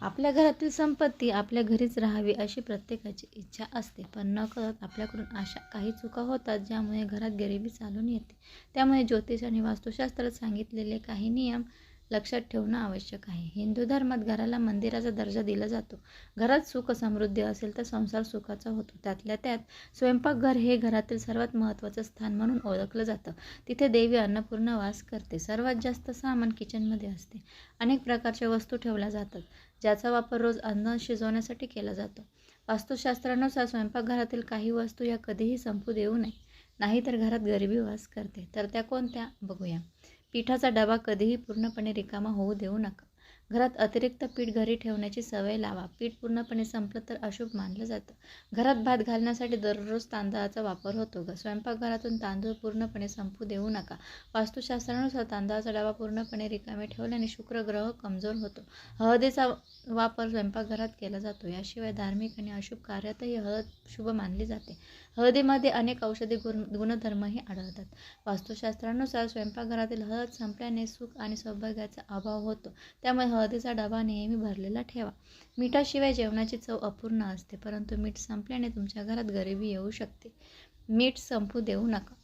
आपल्या घरातील संपत्ती आपल्या घरीच राहावी अशी प्रत्येकाची इच्छा असते. पण न कळत आपल्याकडून अशा काही चुका होतात ज्यामुळे घरात गरिबी चालून येते. त्यामुळे ज्योतिष आणि वास्तुशास्त्रात सांगितलेले काही नियम लक्षात ठेवणं आवश्यक आहे. हिंदू धर्मात घराला मंदिराचा दर्जा दिला जातो. घरात सुख समृद्धी असेल तर संसार सुखाचा होतो. त्यातल्या त्यात स्वयंपाकघर हे घरातील सर्वात महत्त्वाचं स्थान म्हणून ओळखलं जातं. तिथे देवी अन्नपूर्णा वास करते. सर्वात जास्त सामान किचनमध्ये असते. अनेक प्रकारच्या वस्तू ठेवल्या जातात ज्याचा वापर रोज अन्न शिजवण्यासाठी केला जातो. वास्तुशास्त्रानुसार स्वयंपाकघरातील काही वस्तू या कधीही संपू देऊ नये. नाहीतर घरात गरिबी वास करते. तर त्या कोणत्या? बघूया. पिठाचा डबा कधीही पूर्णपणे रिकामा होऊ देऊ नका. घरात अतिरिक्त पीठ घरी ठेवण्याची सवय लावा. पीठ पूर्णपणे संपलं तर अशुभ मानलं जातं. घरात भात घालण्यासाठी दररोज तांदळाचा वापर होतो ग. स्वयंपाकघरातून तांदूळ पूर्णपणे संपू देऊ नका. वास्तुशास्त्रानुसार तांदळाचा डबा पूर्णपणे रिकामे ठेवल्याने शुक्र ग्रह कमजोर होतो. हळदीचा वापर स्वयंपाकघरात केला जातो. याशिवाय धार्मिक आणि अशुभ कार्यातही हळद शुभ मानली जाते. हळदीमध्ये अनेक औषधी गुण गुणधर्मही आढळतात. वास्तुशास्त्रानुसार स्वयंपाकघरातील हळद संपल्याने सुख आणि सौभाग्याचा अभाव होतो. त्यामुळे हळदीचा डबा नेहमी भरलेला ठेवा. मिठाशिवाय जेवणाची चव अपूर्ण असते परंतु मीठ संपल्याने तुमच्या घरात गरिबी येऊ शकते. मीठ संपू देऊ नका.